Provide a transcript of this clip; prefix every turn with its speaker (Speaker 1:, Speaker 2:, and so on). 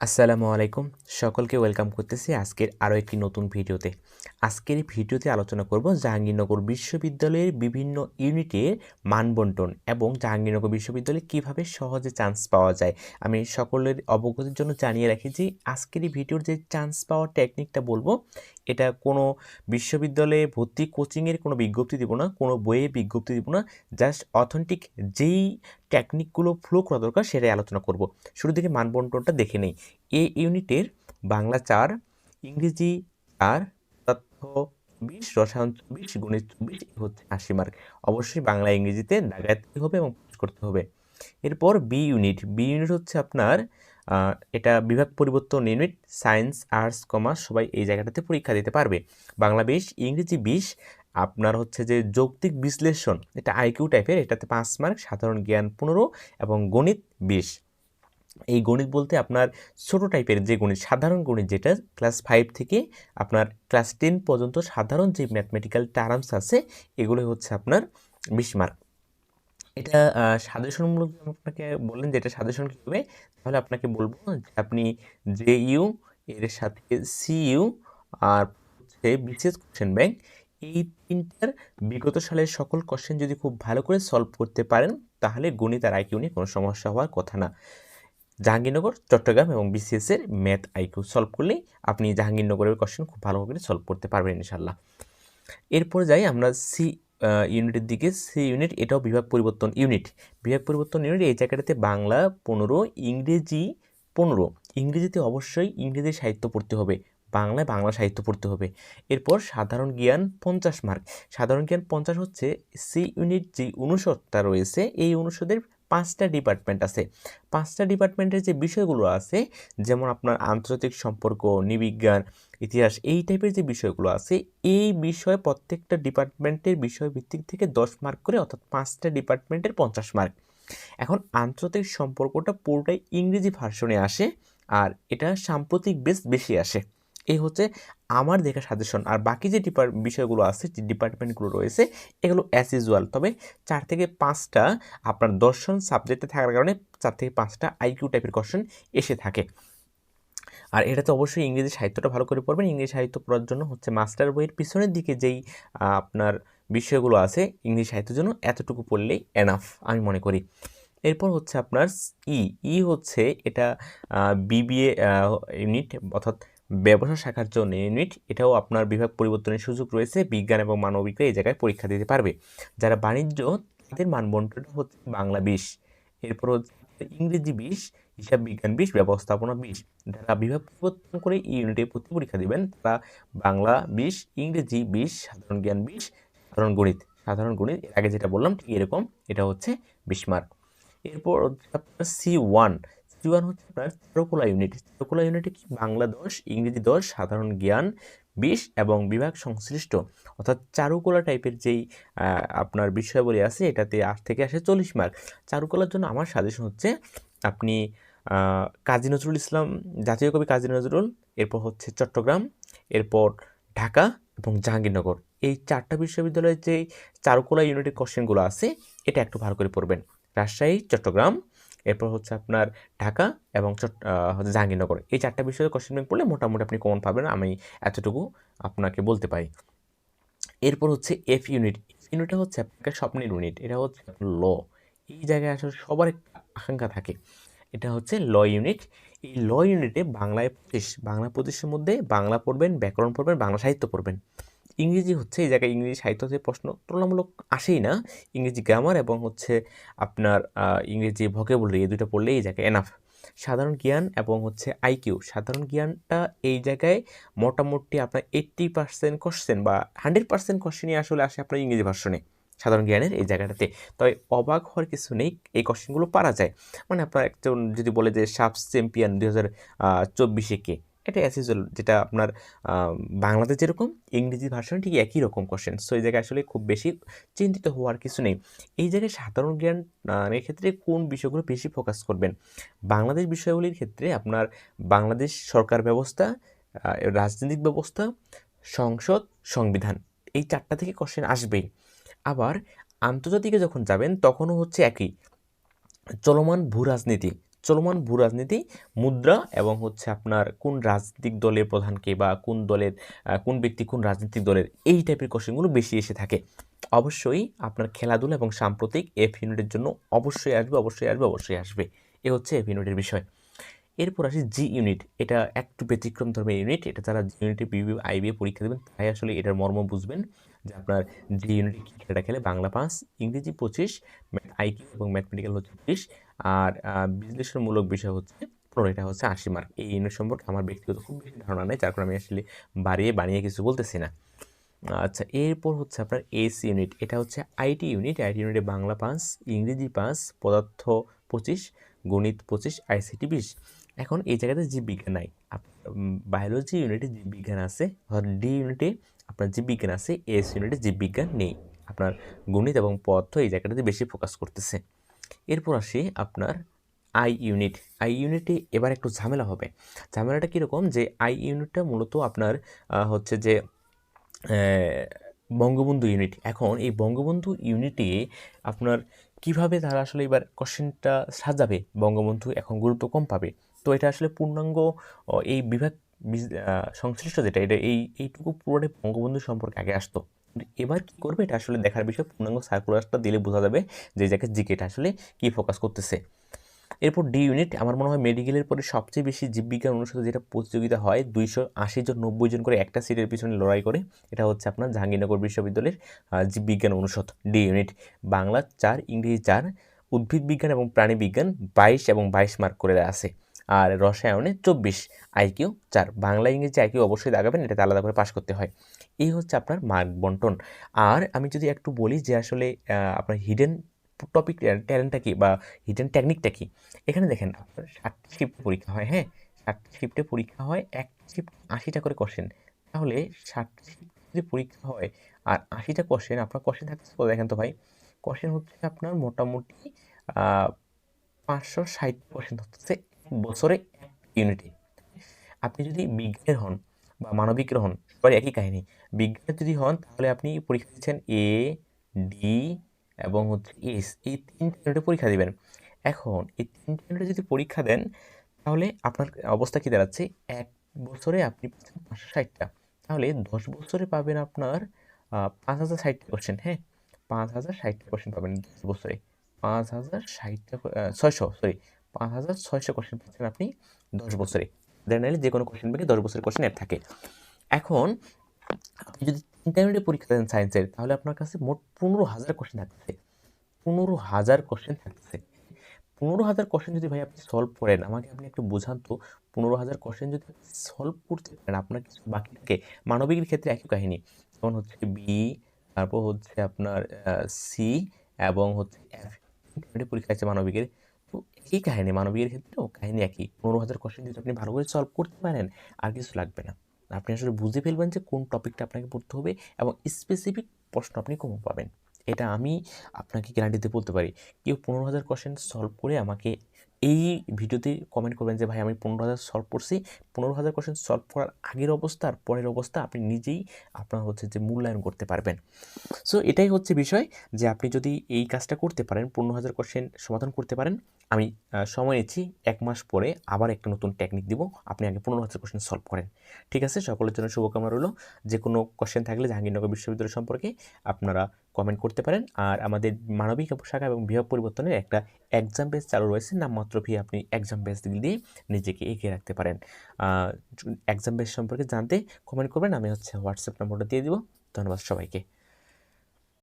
Speaker 1: আসসালামু আলাইকুম। সকলকে ওয়েলকাম করতেছি আজকের আরও একটি নতুন ভিডিওতে। আজকের ভিডিওতে আলোচনা করব জাহাঙ্গীরনগর বিশ্ববিদ্যালয়ের বিভিন্ন ইউনিটের মানবন্টন এবং জাহাঙ্গীরনগর বিশ্ববিদ্যালয়ে কীভাবে সহজে চান্স পাওয়া যায়। আমি সকলের অবগতির জন্য জানিয়ে রাখি যে আজকের এই ভিডিওর যে চান্স পাওয়ার টেকনিকটা বলব, এটা কোনো বিশ্ববিদ্যালয়ে ভর্তি কোচিংয়ের কোনো বিজ্ঞপ্তি দিব না, কোনো বইয়ে বিজ্ঞপ্তি দিব না জাস্ট অথেন্টিক যেই টেকনিকগুলো ফ্লো করা দরকার সেটাই আলোচনা করব। শুরু থেকে মানবন্টনটা দেখে নেই। এই ইউনিটের বাংলা চার, ইংরেজি চার, তথ্য বিশ, রসায়ন চব্বিশ গণিত চব্বিশ হচ্ছে আশি মার্ক অবশ্যই বাংলা, ইংরেজিতে দাগাতে হবে এবং করতে হবে। এরপর বি ইউনিট বি ইউনিট হচ্ছে আপনার এটা বিভাগ পরিবর্তন ইউনিট সায়েন্স আর্টস কমার্স সবাই এই জায়গাটাতে পরীক্ষা দিতে পারবে। বাংলা বিশ, ইংরেজি বিশ, আপনার হচ্ছে যে যৌক্তিক বিশ্লেষণ, এটা আইকিউ টাইপের এটাতে পাঁচ মার্ক সাধারণ জ্ঞান পনেরো এবং গণিত বিশ। এই গণিত বলতে আপনার ছোট টাইপের যে গণিত, সাধারণ গণিত যেটা ক্লাস ফাইভ থেকে আপনার ক্লাস টেন পর্যন্ত সাধারণ যে ম্যাথমেটিক্যাল টার্মস আছে এগুলো হচ্ছে আপনার বিশ মার্ক এটা সাজেশনমূলক আপনাকে বললেন যে এটা সাজেশন কী হবে, তাহলে আপনাকে বলব যে আপনি জে ইউ, এর সাথে সি ইউ আর হচ্ছে বিসিএস কোশ্চেন ব্যাংক এই তিনটার বিগত সালের সকল কোশ্চেন যদি খুব ভালো করে সলভ করতে পারেন, তাহলে গণিত আর আইকিউ নিয়ে কোনো সমস্যা হওয়ার কথা না। জাহাঙ্গীরনগর, চট্টগ্রাম এবং বিসিএস এর ম্যাথ আইকিউ সলভ করলেই আপনি জাহাঙ্গীরনগরের কোশ্চেন খুব ভালো করে সলভ করতে পারবেন ইনশাল্লাহ এরপর যাই আমরা সি ইউনিটের দিকে। সি ইউনিট এটাও বিভাগ পরিবর্তন ইউনিট বিভাগ পরিবর্তন ইউনিট এই জায়গাটাতে বাংলা পনেরো, ইংরেজি পনেরো। ইংরেজিতে অবশ্যই ইংরেজি সাহিত্য পড়তে হবে। বাংলায় বাংলা সাহিত্য পড়তে হবে। এরপর সাধারণ জ্ঞান পঞ্চাশ মার্ক সাধারণ জ্ঞান পঞ্চাশ হচ্ছে সি ইউনিট যে অনুষদটা রয়েছে, এই অনুষদের পাঁচটা ডিপার্টমেন্ট আছে। পাঁচটা ডিপার্টমেন্টের যে বিষয়গুলো আছে, যেমন আপনার আন্তর্জাতিক সম্পর্ক, নিবিজ্ঞান, ইতিহাস, এই টাইপের যে বিষয়গুলো আছে, এই বিষয় প্রত্যেকটা ডিপার্টমেন্টের বিষয় ভিত্তিক থেকে দশ মার্ক করে অর্থাৎ পাঁচটা ডিপার্টমেন্টের পঞ্চাশ মার্ক এখন আন্তর্জাতিক সম্পর্কটা পুরোটাই ইংরেজি ভার্সনে আসে, আর এটা সাম্প্রতিক বেশ বেশি আসে। এই হচ্ছে আমার দেখা সাজেশন আর বাকি যে ডিপার্ট বিষয়গুলো আছে, যে ডিপার্টমেন্টগুলো রয়েছে, এগুলো অ্যাজ ইউজুয়াল তবে চার থেকে পাঁচটা আপনার দর্শন সাবজেক্টে থাকার কারণে চার থেকে পাঁচটা আইকিউ টাইপের কোশ্চেন এসে থাকে। আর এটাতে অবশ্যই ইংরেজি সাহিত্যটা ভালো করে পড়বেন। ইংরেজি সাহিত্য পড়ার জন্য হচ্ছে মাস্টার বইয়ের পিছনের দিকে যেই আপনার বিষয়গুলো আছে, ইংরেজি সাহিত্যের জন্য এতটুকু পড়লেই এনাফ আমি মনে করি। এরপর হচ্ছে আপনার ই ই হচ্ছে এটা বিবিএ ইউনিট অর্থাৎ ব্যবসা শাখার জন্য ইউনিট এটাও আপনার বিভাগ পরিবর্তনের সুযোগ রয়েছে, বিজ্ঞান এবং মানবিকরা এই জায়গায় পরীক্ষা দিতে পারবে। যারা বাণিজ্য তাদের মানবন্টন হচ্ছে বাংলা বিশ, এরপর হচ্ছে ইংরেজি বিশ, হিসাব বিজ্ঞান বিশ, ব্যবস্থাপনা বিশ। যারা বিভাগ পরিবর্তন করে এই ইউনিটে প্রতি পরীক্ষা দেবেন, তারা বাংলা বিশ, ইংরেজি বিশ, সাধারণ জ্ঞান বিশ, সাধারণ গণিত। সাধারণ গণিত, এর আগে যেটা বললাম, ঠিক এরকম, এটা হচ্ছে বিশ মার্ক এরপর সি ওয়ান ওয়ান হচ্ছে আপনার চারুকলা ইউনিট চারুকলা ইউনিটে কি? বাংলা দশ, ইংরেজি দশ, সাধারণ জ্ঞান বিশ এবং বিভাগ সংশ্লিষ্ট। অর্থাৎ চারুকলা টাইপের যেই আপনার বিষয়াবলী আছে, এটাতে আট থেকে আসে চল্লিশ মার্ক চারুকলার জন্য আমার সাজেশন হচ্ছে, আপনি কাজী নজরুল ইসলাম, জাতীয় কবি কাজী নজরুল, এরপর হচ্ছে চট্টগ্রাম, এরপর ঢাকা এবং জাহাঙ্গীরনগর। এই চারটা বিশ্ববিদ্যালয়ের যে চারুকলা ইউনিটের কোশ্চেনগুলো আছে, এটা একটু ভালো করে পড়বেন। রাজশাহী, চট্টগ্রাম এরপর হচ্ছে আপনার ঢাকা এবং জাহাঙ্গীরনগর। এই চারটা বিষয়ে কোশ্চেন ব্যাংক পড়লে মোটামুটি আপনি কমন পাবেন, আমি এতটুকু আপনাকে বলতে পারি। এরপর হচ্ছে এফ ইউনিট ইউনিটটা হচ্ছে আপনার স্বপ্নের ইউনিট এটা হচ্ছে ল এই জায়গায় আসলে সবার একটা আকাঙ্ক্ষা থাকে। এটা হচ্ছে ল ইউনিট এই ল ইউনিটে বাংলায় পঁচিশ বাংলা পঁচিশের মধ্যে বাংলা পড়বেন, ব্যাকরণ পড়বেন, বাংলা সাহিত্য পড়বেন। ইংরেজি হচ্ছে এই জায়গায় ইংরেজি সাহিত্য থেকে প্রশ্ন তুলনামূলক আসেই না। ইংরেজি গ্রামার এবং হচ্ছে আপনার ইংরেজি ভোকেবুলারি এই দুটো পড়লে এই জায়গায় এনাফ সাধারণ জ্ঞান এবং হচ্ছে আইকিউ সাধারণ জ্ঞানটা এই জায়গায় মোটামুটি আপনার এইট্টি পার্সেন্ট কোশ্চেন বা হান্ড্রেড পার্সেন্ট কোশ্চেনই আসলে আসে আপনার ইংরেজি ভার্সনে সাধারণ জ্ঞানের এই জায়গাটাতে। তবে অবাক হওয়ার কিছু নেই, এই কোশ্চেনগুলো পারা যায়। মানে আপনার একজন যদি বলে যে সাব চ্যাম্পিয়ন দুই হাজার চব্বিশে কে? এটা অ্যাজ ইউজুয়াল যেটা আপনার বাংলাতে যেরকম, ইংরেজি ভার্সনে ঠিক একই রকম কোশ্চেন সো এই জায়গায় আসলে খুব বেশি চিন্তিত হওয়ার কিছু নেই। এই জায়গায় সাধারণ জ্ঞান এর ক্ষেত্রে কোন বিষয়গুলো বেশি ফোকাস করবেন? বাংলাদেশ বিষয়গুলির ক্ষেত্রে আপনার বাংলাদেশ সরকার ব্যবস্থা রাজনৈতিক ব্যবস্থা, সংসদ, সংবিধান, এই চারটা থেকে কোশ্চেন আসবেই। আবার আন্তর্জাতিকে যখন যাবেন, তখনও হচ্ছে একই। চলমান ভূ রাজনীতি চলমান ভূ রাজনীতি, মুদ্রা এবং হচ্ছে আপনার কোন রাজনৈতিক দলের প্রধানকে বা কোন দলের কোন ব্যক্তি কোন রাজনৈতিক দলের, এই টাইপের কোশ্চেনগুলো বেশি এসে থাকে। অবশ্যই আপনার খেলাধুলা এবং সাম্প্রতিক এফ ইউনিটের জন্য অবশ্যই আসবে অবশ্যই আসবে অবশ্যই আসবে। এ হচ্ছে এফ ইউনিটের বিষয়। এরপর আসি জি ইউনিট এটা একটু ব্যতিক্রম ধর্মের ইউনিট এটা যারা জি ইউনিটে বিবি আইবিএ পরীক্ষা দেবেন তাই আসলে এটার মর্ম বুঝবেন যে আপনার জি ইউনিটে কী খেলাটা খেলে বাংলা পাঁচ, ইংরেজি পঁচিশ আইকিউ এবং ম্যাথমেটিক্যাল হচ্ছে ত্রিশ আর বিশ্লেষণমূলক বিষয় হচ্ছে পনেরো এটা হচ্ছে আশি মার্ক এই ইউনিট সম্পর্কে আমার ব্যক্তিগত খুব বেশি ধারণা নেই, যার কারণে আমি আসলে বাড়িয়ে বানিয়ে কিছু বলতেছি না। আচ্ছা এরপর হচ্ছে আপনার এস ইউনিট এটা হচ্ছে আইটি ইউনিট আইটি ইউনিটে বাংলা পাঁচ, ইংরেজি পাঁচ, পদার্থ পঁচিশ, গণিত পঁচিশ আইসিটি বিশ। এখন এই জায়গাতে জীববিজ্ঞান নাই। বায়োলজি ইউনিটে জীববিজ্ঞান আছে ডি ইউনিটে আপনার জীববিজ্ঞান আছে এস ইউনিটে জীববিজ্ঞান নেই। আপনার গণিত এবং পদার্থ এই জায়গাটাতে বেশি ফোকাস করতেছে। এরপর আসি আপনার আই ইউনিট আই ইউনিটে এবার একটু ঝামেলা হবে। ঝামেলাটা কীরকম যে আই ইউনিটটা মূলত আপনার হচ্ছে যে বঙ্গবন্ধু ইউনিট এখন এই বঙ্গবন্ধু ইউনিটে আপনার কীভাবে তারা আসলে এবার কোশ্চেনটা সাজাবে? বঙ্গবন্ধু এখন গুরুত্ব কম পাবে। তো এটা আসলে পূর্ণাঙ্গ এই বিভাগ সংশ্লিষ্ট যেটা, এটা এই, এইটুকু পুরোটাই বঙ্গবন্ধু সম্পর্কে আগে আসতো। এবার কি করবে? এটা আসলে দেখার বিষয়। পূর্ণাঙ্গ সার্কুলারটা দিলে বোঝা যাবে যে জায়গায় জিকেটা আসলে কি ফোকাস করতেছে। এরপর ডি ইউনিট আমার মনে হয় মেডিকেলের পরে সবচেয়ে বেশি জীববিজ্ঞান অনুষদে যেটা প্রতিযোগিতা হয়, দুইশো আশি জন নব্বই জন করে একটা সিটের পিছনে লড়াই করে, এটা হচ্ছে আপনার জাহাঙ্গীরনগর বিশ্ববিদ্যালয়ের জীববিজ্ঞান অনুষদ ডি ইউনিট বাংলা চার, ইংরেজি চার, উদ্ভিদ বিজ্ঞান এবং প্রাণী বিজ্ঞান বাইশ এবং বাইশ মার্ক করে আছে। আর রসায়নে চব্বিশ আইকিউ চার। বাংলা, ইংরেজি আইকিউ অবশ্যই দাগাবেন এটাতে আলাদা করে পাশ করতে হয়। এই হচ্ছে আপনার মার্ক বন্টন। আর আমি যদি একটু বলি যে আসলে আপনার হিডেন টপিক ট্যালেন্টটা কী বা হিডেন টেকনিকটা কী? এখানে দেখেন, আপনার ষাটটি শিফটে পরীক্ষা হয় হ্যাঁ? ষাটটি শিফটে পরীক্ষা হয়, এক শিফট আশিটা করে কোশ্চেন তাহলে ষাটটি শিফট যদি পরীক্ষা হয় আর আশিটা কোশ্চেন আপনার কোশ্চেন থাকতেছে কত দেখেন তো ভাই। কোশ্চেন হচ্ছে আপনার মোটামুটি পাঁচশো ষাট থাকতেছে এক বছরে ইউনিটে আপনি যদি বিজ্ঞানের হন বা মানবিকের হন সবার একই কাহিনী। বিজ্ঞানের যদি হন, তাহলে আপনি পরীক্ষা দিচ্ছেন এ ডি এবং হচ্ছে এস এই তিনটে ইউনিটে পরীক্ষা দেবেন। এখন এই তিনটে ইউনিটে যদি পরীক্ষা দেন, তাহলে আপনার অবস্থা কী দাঁড়াচ্ছে? এক বছরে আপনি পাচ্ছেন পাঁচশো ষাটটা। তাহলে দশ বছরে পাবেন আপনার পাঁচ হাজার ষাটটা কোশ্চেন হ্যাঁ? পাঁচ হাজার ষাটটা কোশ্চেন পাবেন দশ বছরে। পাঁচ হাজার ষাটটা ছয়শো সরি পাঁচ হাজার ছয়শো কোশ্চেন পাচ্ছেন আপনি দশ বছরে। জেনারেলি যে কোনো কোশ্চেন ব্যাগে দশ বছরের কোশ্চেন অ্যাড থাকে। এখন আপনি যদি তিনটা ইউনিটে পরীক্ষা দেন সায়েন্সের তাহলে আপনার কাছে মোট পনেরো হাজার কোশ্চেন থাকতেছে। পনেরো হাজার কোশ্চেন থাকছে পনেরো হাজার কোশ্চেন যদি ভাই আপনি সলভ করেন, আমাকে আপনি একটু বোঝান তো, পনেরো হাজার কোশ্চেন যদি সলভ করতে পারেন, আপনার কিছু বাকি থাকে? মানবিকের ক্ষেত্রে একই কাহিনী। যেমন হচ্ছে বি তারপর হচ্ছে আপনার সি এবং হচ্ছে এফ পরীক্ষা আছে মানবিকের। তো একই কাহিনী, মানবিকের ক্ষেত্রেও কাহিনী একই। পনেরো হাজার কোশ্চেন যদি আপনি ভালো করে সলভ করতে পারেন, আর কিছু লাগবে না। আপনি আসলে বুঝে ফেলবেন যে কোন টপিকটা আপনাকে পড়তে হবে এবং স্পেসিফিক প্রশ্ন আপনি কম পাবেন। এটা আমি আপনাকে গ্যারান্টিতে বলতে পারি। কেউ পনেরো হাজার কোয়েশ্চেন সলভ করে আমাকে এই ভিডিওতে কমেন্ট করবেন যে, ভাই, আমি পনেরো হাজার সলভ করছি। পনেরো হাজার কোশ্চেন সলভ করার আগের অবস্থা আর পরের অবস্থা আপনি নিজেই আপনার হচ্ছে যে মূল্যায়ন করতে পারবেন। সো এটাই হচ্ছে বিষয় যে, আপনি যদি এই কাজটা করতে পারেন, পনেরো হাজার কোয়েশ্চেন সমাধান করতে পারেন আমি সময় নিচ্ছি, এক মাস পরে আবার একটা নতুন টেকনিক দিব। আপনি আগে পনেরো হাজার কোশ্চেন সলভ করেন। ঠিক আছে? সকলের জন্য শুভকামনা রইল। যে কোনো কোশ্চেন থাকলে জাহাঙ্গীরনগর বিশ্ববিদ্যালয় সম্পর্কে আপনারা কমেন্ট করতে পারেন। আর আমাদের মানবিক শাখা এবং বিভাগ পরিবর্তনের একটা এক্সাম বেস চালু রয়েছে। নামমাত্র ফি আপনি এক্সাম বেস দিয়ে নিজেকে এগিয়ে রাখতে পারেন। এক্সাম বেস সম্পর্কে জানতে কমেন্ট করবেন। আমি হচ্ছে হোয়াটসঅ্যাপ নম্বরটা দিয়ে দিব। ধন্যবাদ সবাইকে।